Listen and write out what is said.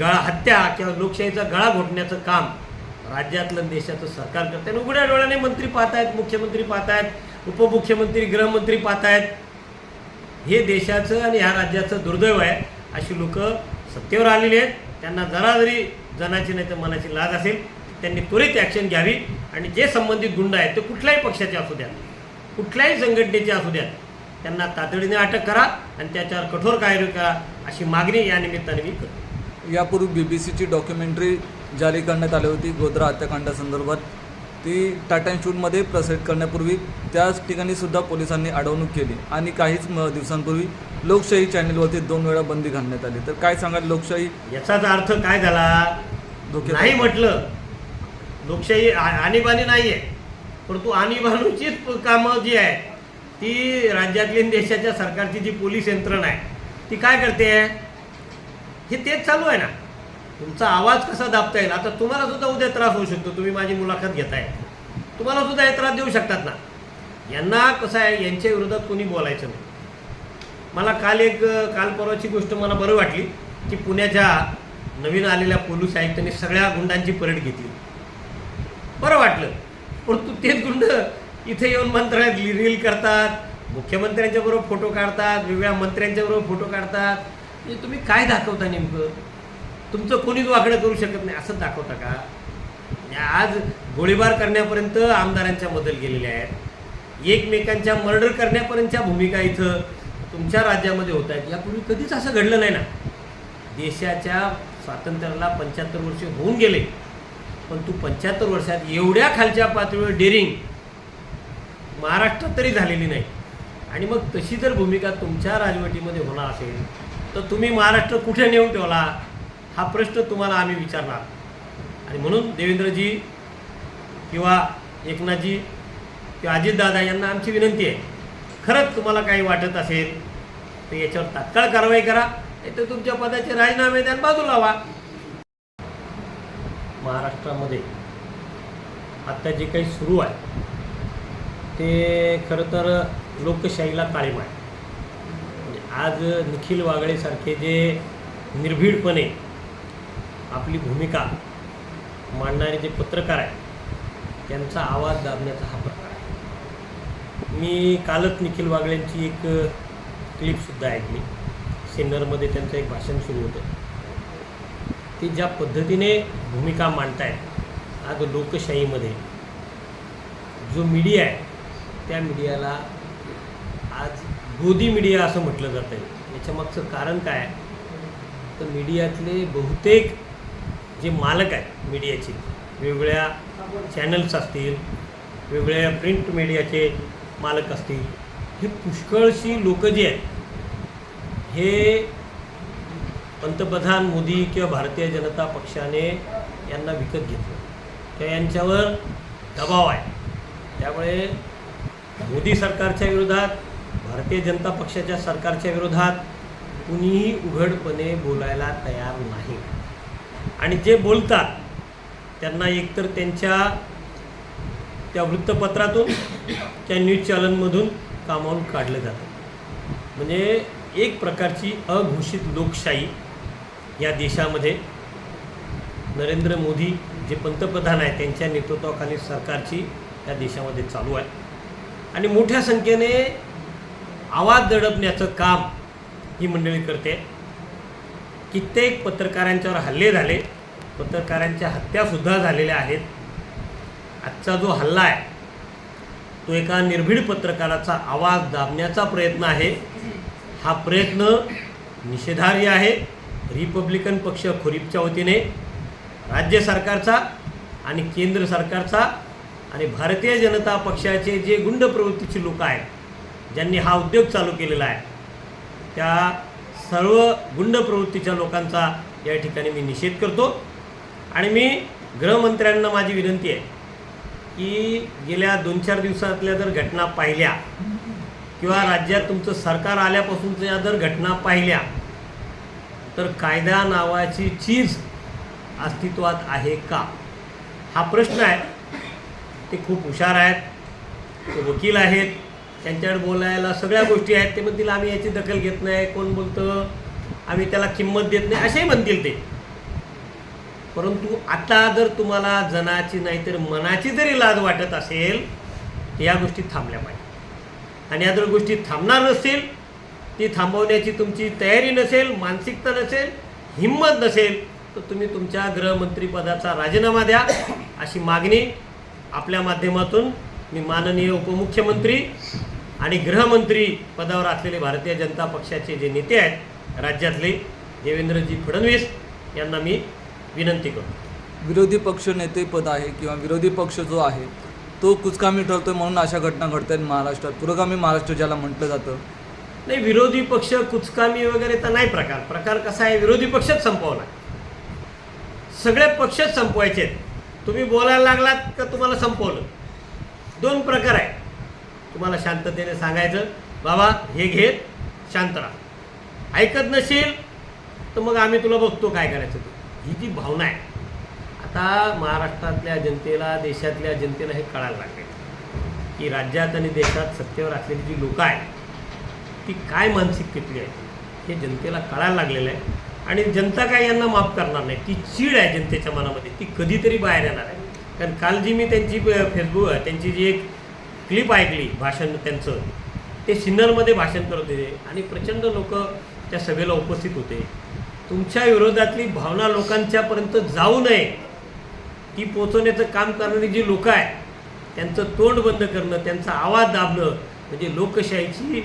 गळा हत्या किंवा लोकशाहीचा गळा घोटण्याचं काम राज्यातलं देशाचं सरकार करते. आणि उघड्या डोळ्याने मंत्री पाहतायत मुख्यमंत्री पाहतायत उपमुख्यमंत्री गृहमंत्री पाहतायत. हे देशाचं आणि ह्या राज्याचं दुर्दैव आहे. अशी लोक सत्तेवर आलेली आहेत. त्यांना जरा जरी जनाची नाही तर मनाची लाज असेल त्यांनी त्वरित ॲक्शन घ्यावी. आणि जे संबंधित गुंड आहेत ते कुठल्याही पक्षाचे असू द्यात. कुठल्याही संघटनेचे असू द्यात. त्यांना तातडीने अटक करा आणि त्याच्यावर कठोर कार्य करा अशी मागणी या निमित्ताने मी करतो. यापूर्वी बी बी सीची डॉक्युमेंटरी जारी करण्यात आली होती गोध्रा हत्याकांडासंदर्भात ती टाटा इन्स्टिट्यूटमध्ये प्रसारित करण्यापूर्वी त्याच ठिकाणी सुद्धा पोलिसांनी अडवणूक केली आणि काहीच म- दिवसांपूर्वी लोकशाही चॅनेलवरती दोन वेळा बंदी घालण्यात आली. तर काय सांगाल लोकशाही? याचाच अर्थ काय झाला? धोक्यात नाही म्हटलं. लोकशाही आणीबाणी नाही आहे परंतु आणीबाणीचीच कामं जी आहे ती राज्यातली देशाच्या सरकारची जी पोलीस यंत्रणा आहे ती काय करते? हे तेच चालू आहे ना. तुमचा आवाज कसा दाबता येईल? आता तुम्हाला सुद्धा उद्या त्रास होऊ शकतो. तुम्ही माझी मुलाखत घेताय. तुम्हाला सुद्धा हे त्रास देऊ शकतात ना. यांना कसं आहे यांच्या विरोधात कोणी बोलायचं नाही. मला काल एक काल परवाची गोष्ट मला बरं वाटली की पुण्याच्या नवीन आलेल्या पोलीस आयुक्तांनी सगळ्या गुंडांची परेड घेतली. बरं वाटलं. परंतु तेच गुंड इथे येऊन मंत्रालयात रील करतात मुख्यमंत्र्यांच्या बरोबर फोटो काढतात वेगवेगळ्या मंत्र्यांच्या बरोबर फोटो काढतात. म्हणजे तुम्ही काय दाखवता नेमकं? तुमचं कोणीच वाकडं करू शकत नाही असं दाखवता का? आज गोळीबार करण्यापर्यंत आमदारांच्या बदल गेलेल्या आहेत एकमेकांच्या मर्डर करण्यापर्यंतच्या भूमिका इथं तुमच्या राज्यामध्ये होत आहेत. यापूर्वी कधीच असं घडलं नाही ना. देशाच्या स्वातंत्र्याला पंच्याहत्तर वर्ष होऊन गेले. पण तू पंच्याहत्तर वर्षात एवढ्या खालच्या पातळीवर डेरिंग महाराष्ट्रात तरी झालेली नाही. आणि मग तशी जर भूमिका तुमच्या राजवटीमध्ये होणार असेल तर तुम्ही महाराष्ट्र कुठे नेऊन ठेवला? हा प्रश्न तुम्हाला आम्ही विचारणार. आणि म्हणून देवेंद्रजी किंवा एकनाथजी किंवा अजितदादा यांना आमची विनंती आहे. खरंच तुम्हाला काही वाटत असेल तर याच्यावर तात्काळ कारवाई करा नाही तर तुमच्या पदाचे राजीनामे द्या बाजू लावा. महाराष्ट्रामध्ये आत्ता जे काही सुरू आहे ते खरं तर लोकशाहीला काळीमा आहे. आज निखिल वागळेसारखे जे निर्भीडपणे आपली भूमिका मांडणारे जे पत्रकार आहेत त्यांचा आवाज दाबण्याचा हा प्रकार आहे. मी कालच निखिल वागळेंची एक क्लिपसुद्धा ऐकली. सिन्नरमध्ये त्यांचं एक भाषण सुरू होतं. ते ज्या पद्धतीने भूमिका मांडतायत आज लोकशाहीमध्ये जो मीडिया आहे त्या मीडियाला गोदी मीडिया असं म्हटलं जातं आहे याच्यामागचं कारण काय? आहे तर मीडियातले बहुतेक जे मालक आहेत मीडियाचे वेगवेगळ्या चॅनल्स असतील वेगवेगळ्या प्रिंट मीडियाचे मालक असतील हे पुष्कळशी लोक जे आहेत हे पंतप्रधान मोदी किंवा भारतीय जनता पक्षाने यांना विकत घेतलं. किंवा यांच्यावर दबाव आहे. त्यामुळे मोदी सरकारच्या विरोधात भारतीय जनता पक्षाच्या सरकारच्या विरोधात कुणीही उघडपणे बोलायला तयार नाही. आणि जे बोलतात त्यांना एकतर त्यांच्या त्या वृत्तपत्रातून त्या न्यूज चॅनलमधून कामावून काढलं जातं. म्हणजे एक प्रकारची अघोषित लोकशाही या देशामध्ये नरेंद्र मोदी जे पंतप्रधान आहेत त्यांच्या नेतृत्वाखाली सरकारची या देशामध्ये चालू आहे. आणि मोठ्या संख्येने आवाज दडपण्याचं काम ही मंडळी करते. कित्येक पत्रकारांच्यावर हल्ले झाले. पत्रकारांच्या हत्यासुद्धा झालेल्या आहेत. आजचा जो हल्ला आहे तो एका निर्भीड पत्रकाराचा आवाज दाबण्याचा प्रयत्न आहे. हा प्रयत्न निषेधार्ह आहे. रिपब्लिकन पक्ष खुरीपच्या वतीने राज्य सरकारचा आणि केंद्र सरकारचा आणि भारतीय जनता पक्षाचे जे गुंड प्रवृत्तीचे लोक आहेत ज्यांनी हा उद्योग चालू केलेला आहे त्या सर्व गुंड प्रवृत्तीच्या लोकांचा या ठिकाणी मी निषेध करतो. आणि मी गृहमंत्र्यांना माझी विनंती आहे की गेल्या दोन चार दिवसातल्या जर घटना पाहिल्या किंवा राज्यात तुमचं सरकार आल्यापासूनच्या जर घटना पाहिल्या तर कायदा नावाची चीज अस्तित्वात आहे का? हा प्रश्न आहे. ते खूप हुशार आहेत ते वकील आहेत त्यांच्यावर बोलायला सगळ्या गोष्टी आहेत. ते म्हणतील आम्ही याची दखल घेत नाही. कोण बोलतं? आम्ही त्याला किंमत देत नाही. असेही म्हणतील ते. परंतु आता जर तुम्हाला जनाची नाही तर मनाची जरी लाज वाटत असेल तर या गोष्टी थांबल्या पाहिजे आणि या जर गोष्टी थांबणार नसतील ती थांबवण्याची तुमची तयारी नसेल मानसिकता नसेल हिंमत नसेल तर तुम्ही तुमच्या गृहमंत्रीपदाचा राजीनामा द्या. अशी मागणी आपल्या माध्यमातून मी माननीय उपमुख्यमंत्री आणि गृहमंत्री पदावर असलेले भारतीय जनता पक्षाचे जे नेते आहेत राज्यातले देवेंद्रजी फडणवीस यांना मी विनंती करतो. विरोधी पक्ष नेतेपद आहे किंवा विरोधी पक्ष जो आहे तो कुचकामी ठरतोय म्हणून अशा घटना घडत आहेत महाराष्ट्रात. पुरोगामी महाराष्ट्र ज्याला म्हटलं जातं. नाही विरोधी पक्ष कुचकामी वगैरे तर नाही प्रकार. प्रकार कसा आहे विरोधी पक्षच संपवला सगळे पक्षच संपवायचे आहेत तुम्ही बोलायला लागलात का तुम्हाला संपवलं? दोन प्रकार आहे तुम्हाला शांततेने सांगायचं. बाबा हे घे शांत राहा. ऐकत नसेल तर मग आम्ही तुला बघतो काय करायचं ते. ही जी भावना आहे आता महाराष्ट्रातल्या जनतेला देशातल्या जनतेला हे कळायला लागले की राज्यात आणि देशात सत्तेवर असलेली जी लोकं आहेत ती काय मानसिकतेतली आहे हे जनतेला कळायला लागलेलं आहे. आणि जनता काय यांना माफ करणार नाही. ती चीड आहे जनतेच्या मनामध्ये. ती कधीतरी बाहेर येणार आहे. कारण काल जी मी त्यांची फेसबुक त्यांची जी एक क्लिप ऐकली भाषण त्यांचं ते सिन्नरमध्ये भाषण करत होते आणि प्रचंड लोक त्या सभेला उपस्थित होते. तुमच्या विरोधातली भावना लोकांच्यापर्यंत जाऊ नये. ती पोचवण्याचं काम करणारी जी लोकं आहेत त्यांचं तोंड बंद करणं त्यांचा आवाज दाबणं म्हणजे लोकशाहीची